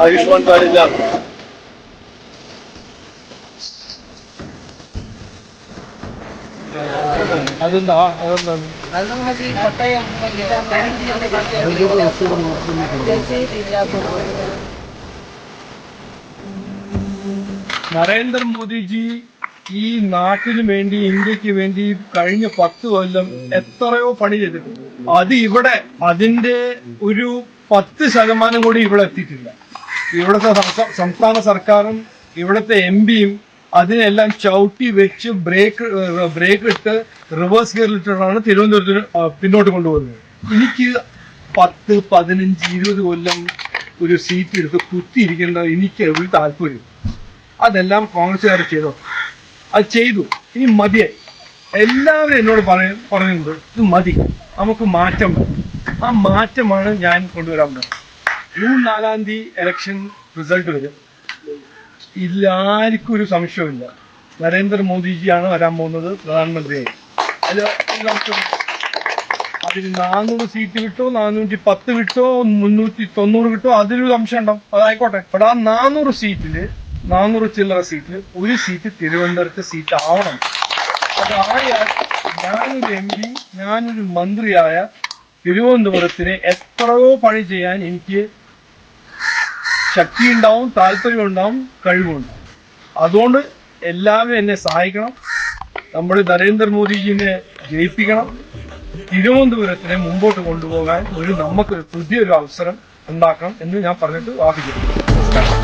Ayushman card அதுதான் அதுதான் அதுதான் மாதிரி நரேந்திர மோடிஜி ഈ നാട്ടിന് വേണ്ടി ഇന്ത്യയ്ക്ക് വേണ്ടി കഴിഞ്ഞ പത്ത് കൊല്ലം എത്രയോ പണി ചെയ്തിട്ടുണ്ട്. അത് ഇവിടെ അതിന്റെ ഒരു പത്ത് ശതമാനം കൂടി ഇവിടെ എത്തിയിട്ടില്ല. ഇവിടുത്തെ സംസ്ഥാന സർക്കാരും ഇവിടുത്തെ എം പിയും അതിനെല്ലാം ചവിട്ടി വെച്ച് ബ്രേക്ക് ബ്രേക്ക് ഇട്ട് റിവേഴ്സ് ഗിയറിലിട്ടാണ് തിരുവനന്തപുരത്തിന് പിന്നോട്ട് കൊണ്ടുപോകുന്നത്. എനിക്ക് പത്ത് പതിനഞ്ച് ഇരുപത് കൊല്ലം ഒരു സീറ്റ് എടുത്ത് കുത്തിയിരിക്കേണ്ട എനിക്ക് ഒരു താല്പര്യം അതെല്ലാം കോൺഗ്രസ്സുകാർ ചെയ്തോ? അത് ചെയ്തു. ഇനി മതിയായി. എല്ലാവരും എന്നോട് പറയും പറയുന്നത് ഇത് മതി. നമുക്ക് മാറ്റം. ആ മാറ്റമാണ് ഞാൻ കൊണ്ടുവരാൻ ജൂൺ നാലാം തീയതി ഇലക്ഷൻ റിസൾട്ട് വരും. ഇതിലാർക്കും ഒരു സംശയമില്ല നരേന്ദ്രമോദിജിയാണ് വരാൻ പോകുന്നത് പ്രധാനമന്ത്രിയായി അത് അതിന് നാനൂറ് സീറ്റ് കിട്ടോ നാനൂറ്റി പത്ത് കിട്ടോ മുന്നൂറ്റി തൊണ്ണൂറ് കിട്ടോ അതിലൊരു സംശയം ഉണ്ടാവും അതായിക്കോട്ടെ. പക്ഷെ ആ നാനൂറ് സീറ്റിൽ നാനൂറ് ചില്ലറ സീറ്റിൽ ഒരു സീറ്റ് തിരുവനന്തപുരത്ത് സീറ്റ് ആവണം അത് ആയാൽ ഞാനൊരു എം പി ഞാനൊരു മന്ത്രിയായ തിരുവനന്തപുരത്തിന് എത്രയോ പണി ചെയ്യാൻ എനിക്ക് ശക്തിയുണ്ടാവും താല്പര്യമുണ്ടാവും കഴിവുണ്ടാവും. അതുകൊണ്ട് എല്ലാവരും എന്നെ സഹായിക്കണം. നമ്മുടെ നരേന്ദ്രമോദിജിനെ ജയിപ്പിക്കണം. തിരുവനന്തപുരത്തിനെ മുമ്പോട്ട് കൊണ്ടുപോകാൻ ഒരു നമുക്ക് പുതിയൊരു അവസരം ഉണ്ടാക്കണം എന്ന് ഞാൻ പറഞ്ഞിട്ട് വാദിക്കുന്നു.